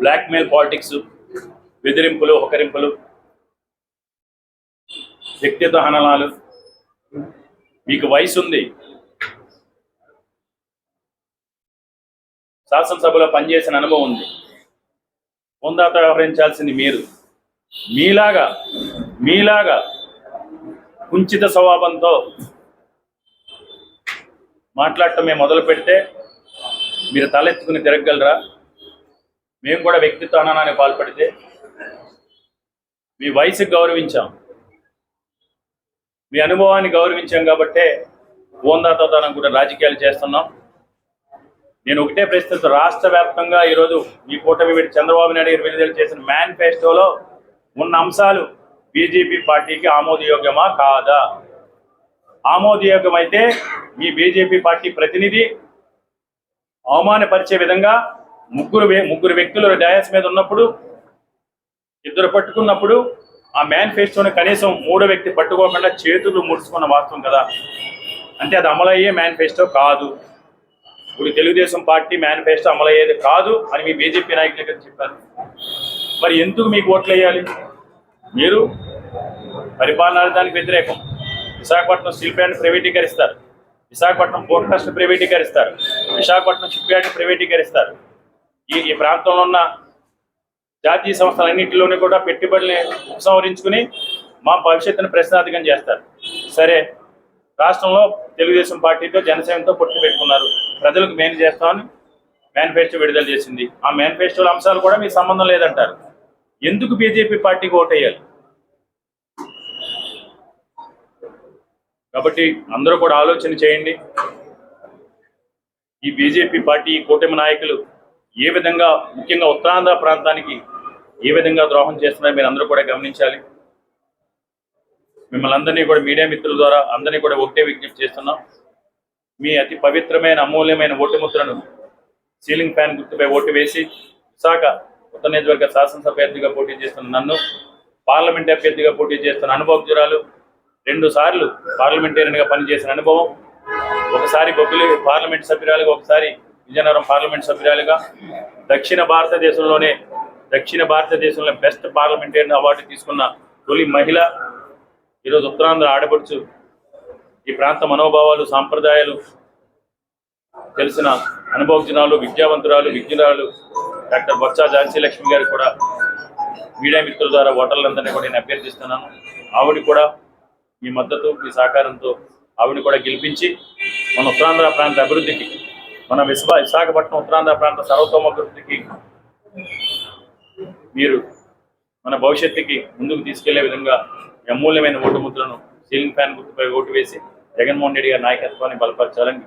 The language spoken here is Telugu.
బ్లాక్మెయిల్ పాలిటిక్స్ బెదిరింపులు హుకరింపులు వ్యక్తిత్వ హననాలు. మీకు వయసు ఉంది శాసనసభలో పనిచేసిన అనుభవం ఉంది. ముందాత వ్యవహరించాల్సింది మీరు. మీలాగా మీలాగా కుంచిత స్వభావంతో మాట్లాడటం మేము మొదలు పెడితే మీరు తలెత్తుకుని తిరగలరా మేము కూడా వ్యక్తిత్వ హననానికి పాల్పడితే మీ వయసుకి గౌరవించాం. మీ అనుభవాన్ని గౌరవించాం కాబట్టే ఓందాతనం కూడా రాజకీయాలు చేస్తున్నాం. నేను ఒకటే ప్రశ్నిస్తూ రాష్ట్ర వ్యాప్తంగా ఈరోజు మీ కూటమి పెట్టి చంద్రబాబు నాయుడు గారు విడుదల చేసిన మేనిఫెస్టోలో ఉన్న అంశాలు బీజేపీ పార్టీకి ఆమోదయోగ్యమా కాదా? ఆమోదయోగ్యమైతే మీ బీజేపీ పార్టీ ప్రతినిధి అవమానపరిచే విధంగా ముగ్గురు వే- ముగ్గురు వ్యక్తులు డయాస్ మీద ఉన్నప్పుడు ఇద్దరు పట్టుకున్నప్పుడు ఆ మేనిఫెస్టోని కనీసం మూడో వ్యక్తి పట్టుకోకుండా చేతులు ముడుచుకున్న వాస్తవం కదా. అంటే అది అమలయ్యే మేనిఫెస్టో కాదు. ఇప్పుడు తెలుగుదేశం పార్టీ మేనిఫెస్టో అమలయ్యేది కాదు అని మీ బీజేపీ నాయకులు ఇక్కడ చెప్పారు. మరి ఎందుకు మీకు ఓట్లు వేయాలి? మీరు పరిపాలన దానికి వ్యతిరేకం. విశాఖపట్నం స్టీల్ ప్లాంట్ ప్రైవేటీకరిస్తారు. విశాఖపట్నం పోర్ట్ ట్రస్ట్ ప్రైవేటీకరిస్తారు. విశాఖపట్నం షిప్ యార్డ్ ప్రైవేటీకరిస్తారు. ఈ ఈ ప్రాంతంలో ఉన్న జాతీయ సంస్థలన్నింటిలోనే కూడా పెట్టుబడుల్ని ఉపసంహరించుకుని మా భవిష్యత్తును ప్రశ్నార్థకం చేస్తారు. సరే రాష్ట్రంలో తెలుగుదేశం పార్టీతో జనసేనతో పొట్టు పెట్టుకున్నారు. ప్రజలకు మేలు చేస్తామని మేనిఫెస్టో విడుదల చేసింది. ఆ మేనిఫెస్టోల అంశాలు కూడా మీకు సంబంధం లేదంటారు. ఎందుకు బీజేపీ పార్టీకి ఓటేయాలి? కాబట్టి అందరూ కూడా ఆలోచన చేయండి. ఈ బీజేపీ పార్టీ కూటమి నాయకులు ఏ విధంగా ముఖ్యంగా ఉత్తరాంధ్ర ప్రాంతానికి ఏ విధంగా ద్రోహం చేస్తున్నారో మీరు అందరూ కూడా గమనించాలి. మిమ్మల్ని అందరినీ కూడా మీడియా మిత్రుల ద్వారా అందరినీ కూడా ఒకటే విజ్ఞప్తి చేస్తున్నాం. మీ అతి పవిత్రమైన అమూల్యమైన ఓటు ముద్రను సీలింగ్ ఫ్యాన్ గుర్తుపై ఓటు వేసి విశాఖ ఉత్తర నియోజకవర్గ శాసనసభ అభ్యర్థిగా పోటీ చేస్తున్న నన్ను పార్లమెంట్ అభ్యర్థిగా పోటీ చేస్తున్న అనుభవజ్ఞురాలు రెండు సార్లు పార్లమెంటేరియన్గా పనిచేసిన అనుభవం ఒకసారి బొగ్గులు పార్లమెంట్ సభ్యురాలుగా ఒకసారి విజయనగరం పార్లమెంట్ సభ్యురాలుగా దక్షిణ భారతదేశంలోనే దక్షిణ భారతదేశంలో బెస్ట్ పార్లమెంటేరియన్ అవార్డు తీసుకున్న తొలి మహిళ ఈరోజు ఉత్తరాంధ్ర ఆడపడుచు. ఈ ప్రాంత మనోభావాలు సాంప్రదాయాలు తెలిసిన అనుభవజ్ఞాలు విద్యావంతురాలు విజ్ఞురాలు డాక్టర్ బొత్స ఝాన్సీ లక్ష్మి గారు కూడా మీడియా మిత్రుల ద్వారా ఓటర్లందరినీ కూడా నేను అభ్యర్థిస్తున్నాను. ఆవిడ కూడా మీ మద్దతు మీ సహకారంతో ఆవిడ కూడా గెలిపించి మన ఉత్తరాంధ్ర ప్రాంత అభివృద్ధికి మన విశ్వా విశాఖపట్నం ఉత్తరాంధ్ర ప్రాంత సర్వతోమభివృద్ధికి మీరు మన భవిష్యత్తుకి ముందుకు తీసుకెళ్ళే విధంగా అమూల్యమైన ఓటు ముద్రను సీలింగ్ ఫ్యాన్ గుర్తుపై ఓటు వేసి జగన్మోహన్ రెడ్డి గారి నాయకత్వాన్ని బలపరచాలని